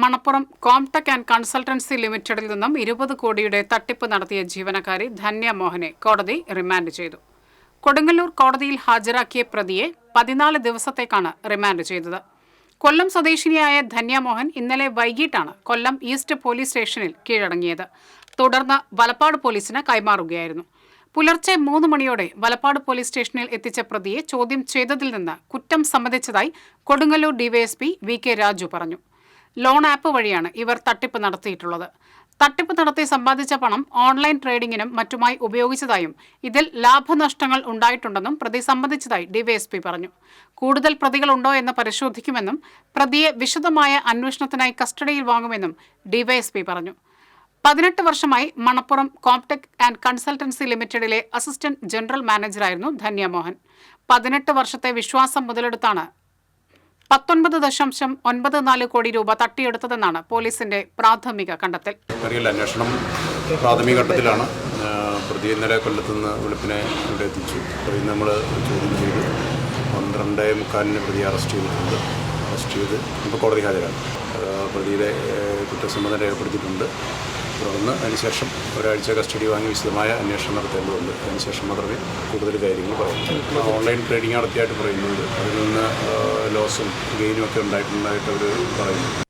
Manappuram Comtech and consultancy ലിമിറ്റഡിൽ നിന്നും ഇരുപത് കോടിയുടെ തട്ടിപ്പ് നടത്തിയ ജീവനക്കാരി ധന്യ മോഹനെ കോടതി റിമാൻഡ് ചെയ്തു. കൊടുങ്ങല്ലൂർ കോടതിയിൽ ഹാജരാക്കിയ പ്രതിയെ പതിനാല് ദിവസത്തേക്കാണ് റിമാൻഡ് ചെയ്തത്. കൊല്ലം സ്വദേശിനിയായ ധന്യമോഹൻ ഇന്നലെ വൈകിട്ടാണ് കൊല്ലം ഈസ്റ്റ് പോലീസ് സ്റ്റേഷനിൽ കീഴടങ്ങിയത്. തുടർന്ന് വലപ്പാട് പോലീസിന് കൈമാറുകയായിരുന്നു. പുലർച്ചെ മൂന്ന് മണിയോടെ വലപ്പാട് പോലീസ് സ്റ്റേഷനിൽ എത്തിച്ച പ്രതിയെ ചോദ്യം ചെയ്തതിൽ നിന്ന് കുറ്റം സമ്മതിച്ചതായി Kodungallur DYSP V K Raju പറഞ്ഞു. ലോൺ ആപ്പ് വഴിയാണ് ഇവർ തട്ടിപ്പ് നടത്തിയിട്ടുള്ളത്. തട്ടിപ്പ് നടത്തി സമ്പാദിച്ച പണം ഓൺലൈൻ ട്രേഡിംഗിനും മറ്റുമായി ഉപയോഗിച്ചതായും ഇതിൽ ലാഭനഷ്ടങ്ങൾ ഉണ്ടായിട്ടുണ്ടെന്നും പ്രതി സംബന്ധിച്ചതായി ഡിവൈഎസ്പി പറഞ്ഞു. കൂടുതൽ പ്രതികളുണ്ടോ എന്ന് പരിശോധിക്കുമെന്നും പ്രതിയെ വിശദമായ അന്വേഷണത്തിനായി കസ്റ്റഡിയിൽ വാങ്ങുമെന്നും ഡിവൈഎസ്പി പറഞ്ഞു. പതിനെട്ട് വർഷമായി മണപ്പുറം കോംടെക് ആൻഡ് കൺസൾട്ടൻസി ലിമിറ്റഡിലെ അസിസ്റ്റന്റ് ജനറൽ മാനേജറായിരുന്നു ധന്യമോഹൻ പതിനെട്ട് വർഷത്തെ വിശ്വാസം മുതലെടുത്താണ് പത്തൊൻപത് ദശാംശം ഒൻപത് നാല് കോടി രൂപ തട്ടിയെടുത്തതെന്നാണ് പോലീസിന്റെ പ്രാഥമിക കണ്ടെത്തൽ. അന്വേഷണം പ്രാഥമിക ഘട്ടത്തിലാണ്. പ്രതി ഇന്നലെ കൊല്ലത്തു നിന്ന് വെളുപ്പിനെ ഇവിടെ എത്തിച്ചു. പ്രതി നമ്മൾ ചോദ്യം ചെയ്തു. പന്ത്രണ്ട് മുക്കാലിന് പ്രതി അറസ്റ്റ് ചെയ്തിട്ടുണ്ട്. അറസ്റ്റ് ചെയ്ത് ഇപ്പോൾ കോടതി ഹാജരാണ് പ്രതിയുടെ കുറ്റസമ്മതം രേഖപ്പെടുത്തിയിട്ടുണ്ട്. തുടർന്ന് അതിനുശേഷം ഒരാഴ്ച കസ്റ്റഡി വാങ്ങി വിശദമായ അന്വേഷണം നടത്തേണ്ടതുണ്ട്. അതിനുശേഷം മാത്രമേ കൂടുതൽ കാര്യങ്ങൾ പറയുള്ളൂ ഓൺലൈൻ ട്രേഡിംഗ് നടത്തിയായിട്ട് പറയുന്നുണ്ട്. അതിൽ നിന്ന് ലോസും ഗെയിനും ഒക്കെ ഉണ്ടായിട്ടുണ്ടായിട്ട് അവർ പറയുന്നു.